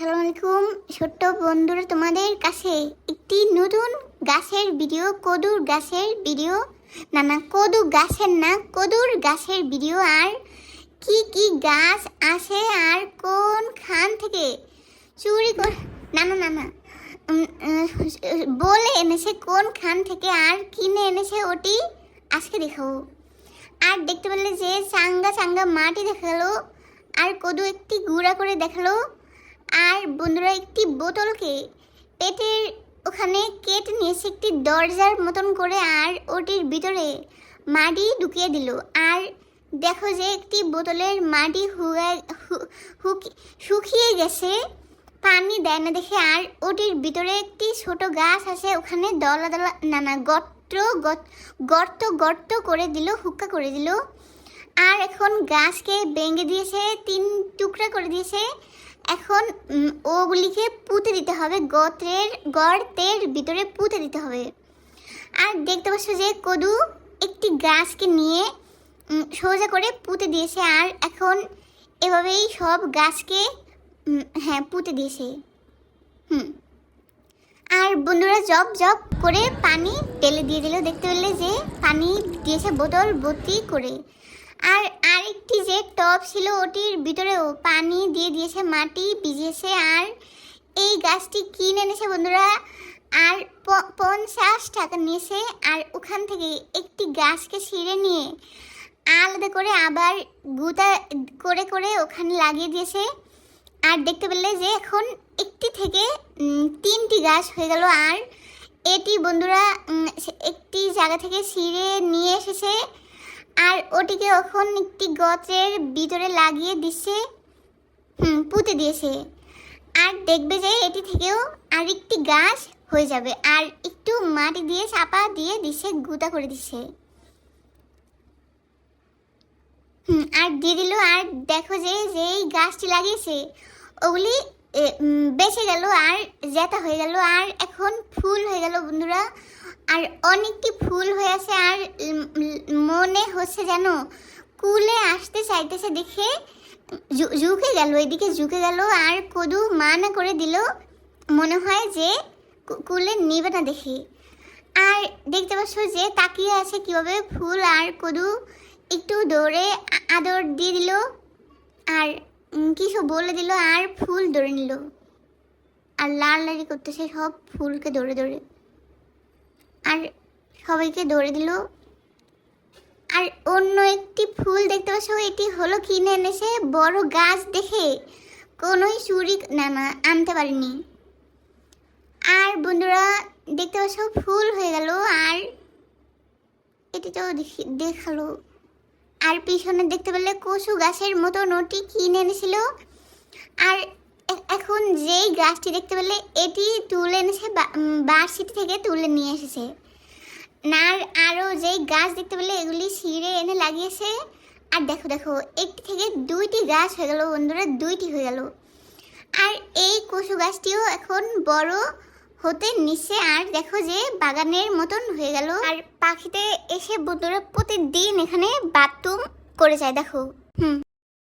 আসসালামু আলাইকুম ছোট্ট বন্ধুরা, তোমাদের কাছে একটি নতুন গাছের ভিডিও কদুর গাছের ভিডিও না না কদু গাছের না, কদুর গাছের ভিডিও আর কি কি গাছ আছে আর কোন খান থেকে চুরি করে না না না না। বলে এনেছে কোন খান থেকে আর কিনে এনেছে ওটি আজকে দেখাবো। আর দেখতে পেলে যে চাঙ্গা চাঙ্গা মাটি দেখাল, আর কদু একটি গুঁড়া করে দেখাল। আর বন্ধুরা, একটি বোতলকে পেটের ওখানে কেটে নিয়েছে একটি দরজার মতন করে আর ওটির ভিতরে মাটি ঢুকিয়ে দিল। আর দেখো যে একটি বোতলের মাটি শুকিয়ে গেছে, পানি দেয় না দেখে। আর ওটির ভিতরে একটি ছোট গাছ আছে, ওখানে দলা দলা, না না গর্ত গর্ত গর্ত করে দিল, হুক্কা করে দিল। আর এখন গাছকে ভেঙে দিয়েছে, তিন টুকরা করে দিয়েছে। এখন ওগুলিকে পুঁতে দিতে হবে। গত্রের, গর্তের ভিতরে পুঁতে দিতে হবে। আর দেখতে পাচ্ছ যে কদু একটি গাছকে নিয়ে সোজা করে পুঁতে দিয়েছে আর এখন এভাবেই সব গাছকে হ্যাঁ পুঁতে দিয়েছে। হুম। আর বন্ধুরা জব জব করে পানি ঢেলে দিয়ে দিল। দেখতে পেলে যে পানি দিয়েছে বোতল ভর্তি করে। আর আরেকটি যে টব ছিল ওটির ভিতরেও পানি দিয়ে দিয়েছে, মাটি ভিজিয়েছে, আর এই গাছটি কিনে এনেছে বন্ধুরা, আর পঞ্চাশ টাকা নিয়েছে, আর ওখান থেকে একটি গাছকে ছিঁড়ে নিয়ে আলাদা করে আবার গুতা করে করে ওখানে লাগিয়ে দিয়েছে। আর দেখতে পেলে যে এখন একটি থেকে তিনটি গাছ হয়ে গেল, আর এটি বন্ধুরা একটি জায়গা থেকে ছিঁড়ে নিয়ে এসেছে। আর ওটিকে এখন একটি গছের ভিতরে লাগিয়ে দিচ্ছে হুম, পুঁতে দিয়েছে। আর দেখবে যে এটি থেকেও আর একটি গাছ হয়ে যাবে। আর একটু মাটি দিয়ে চাপা দিয়ে দিচ্ছে গুঁতা করে দিচ্ছে হুম, আর দিয়ে দিল। আর দেখো যে যেই গাছটি লাগিয়েছে, ওগুলি বেঁচে গেল আর জেতা হয়ে গেল। আর এখন ফুল হয়ে গেল, বন্ধুরা। আর অনেকটি ফুল হয়ে আছে আর মনে হচ্ছে যেন কুলে আসতে চাইতেছে দেখে ঝুঁকে গেল, এদিকে ঝুঁকে গেল আর কদু মানা করে দিল, মনে হয় যে কুলে নিবে না দেখে। আর দেখতে পাচ্ছ যে তাকিয়ে আছে কীভাবে ফুল আর কদু একটু দৌড়ে আদর দিয়ে দিল আর কিছু বলে দিল আর ফুল ধরে নিল। আর লাল লালি করতেছে সব ফুলকে ধরে ধরে। আর সবাইকে ধরে দিল। আর অন্য একটি ফুল দেখতে পাচ্ছ, এটি হলো কিনে এনেছে বড় গাছ দেখে কোনোই চুরি না না, আনতে পারিনি। আর বন্ধুরা, দেখতে পাচ্ছ, ফুল হয়ে গেল। আর এটি তো দেখি, দেখাল। আর পিছনে দেখতে পেলে কচু গাছের মতো নটি কিনে এনেছিল। আর যেই গাছটি দেখতে পেলে এটি তুলে এনেছে বার্ষিটি থেকে তুলে নিয়ে এসেছে। আর আরও যেই গাছ দেখতে পেলে এগুলি ছিঁড়ে এনে লাগিয়েছে। আর দেখো দেখো, একটি থেকে দুইটি গাছ হয়ে গেল বন্ধুরা, দুইটি হয়ে গেল। আর এই কচু গাছটিও এখন বড় হতে নিচ্ছে। আর দেখো যে বাগানের মতন হয়ে গেল। আর পাখিতে এসে বন্ধুরা প্রতিদিন এখানে বাথরুম করে যায়, দেখো। হুম।